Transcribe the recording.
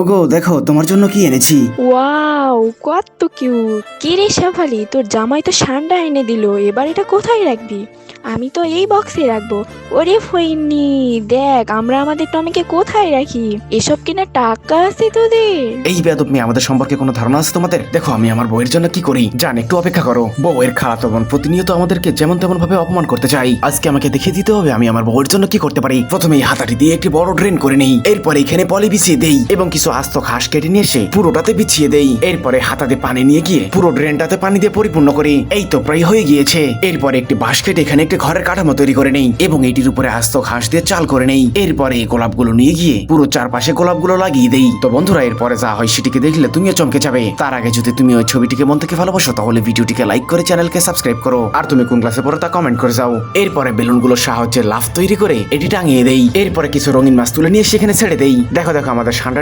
ওগো দেখো তোমার জন্য কি এনেছি? ওয়াও কত কিউট। কে রে শেফালি তোর জামাই তো ঠান্ডা এনে দিল এবার এটা কোথায় রাখবি? আমি তো এই বক্সে রাখব। ওরে ফইনি দেখ আমরা আমাদের টমিকে কোথায় রাখি? এসব কিনা টাকা আছে তোদের? এই বেদব মেয়ে আমাদের সম্পর্কে কোনো ধারণা আছে তোমাদের? দেখো আমি আমার বউয়ের জন্য কি করি? জান একটু অপেক্ষা করো। বউয়ের খালাতো বোন প্রতিনিয়ত আমাদেরকে যেমন তেমন ভাবে অপমান করতে চাই। আজকে আমাকে দেখিয়ে দিতে হবে আমি আমার বউয়ের জন্য কি করতে পারি? প্রথমে এই হাতাটি দিয়ে একটি বড় ড্রেন করে নেই। এরপরে এখানে পলি বিছিয়ে দেই এবং কিছু আস্ত ঘাস কেটে নিয়ে এসে পুরোটাতে বিছিয়ে দেই। এরপরে হাতাতে পানি নিয়ে গিয়ে পুরো ড্রেনটাতে পানি দিয়ে পরিপূর্ণ করি। এই তো প্রায় হয়ে গিয়েছে। এরপরে একটি বাঁশ কেটে এখানে একটি ঘরের কাঠামো তৈরি করে নেই এবং এটির উপরে আস্ত ঘাস দিয়ে চাল করে নেই। এরপরে এই গোলাপগুলো নিয়ে গিয়ে পুরো চারপাশে গোলাপগুলো লাগিয়ে দেই। তো বন্ধুরা, এরপরে যা হয় সেটিকে দেখলে তুমিও চমকে যাবে। তার আগে যদি তুমি ওই ছবিটিকে মন থেকে ভালোবাসো, তাহলে ভিডিওটিকে লাইক করে চ্যানেলকে সাবস্ক্রাইব করো। আর তুমি কোন ক্লাসে পড়ো তা কমেন্ট করে যাও। এরপরে বেলুনগুলোর সাহায্যে লাফ তৈরি করে এটি টাঙিয়ে দেই। এরপরে কিছু রঙিন মাছ তুলে নিয়ে সেখানে ছেড়ে দেই। দেখো দেখো, আমাদের ঠান্ডা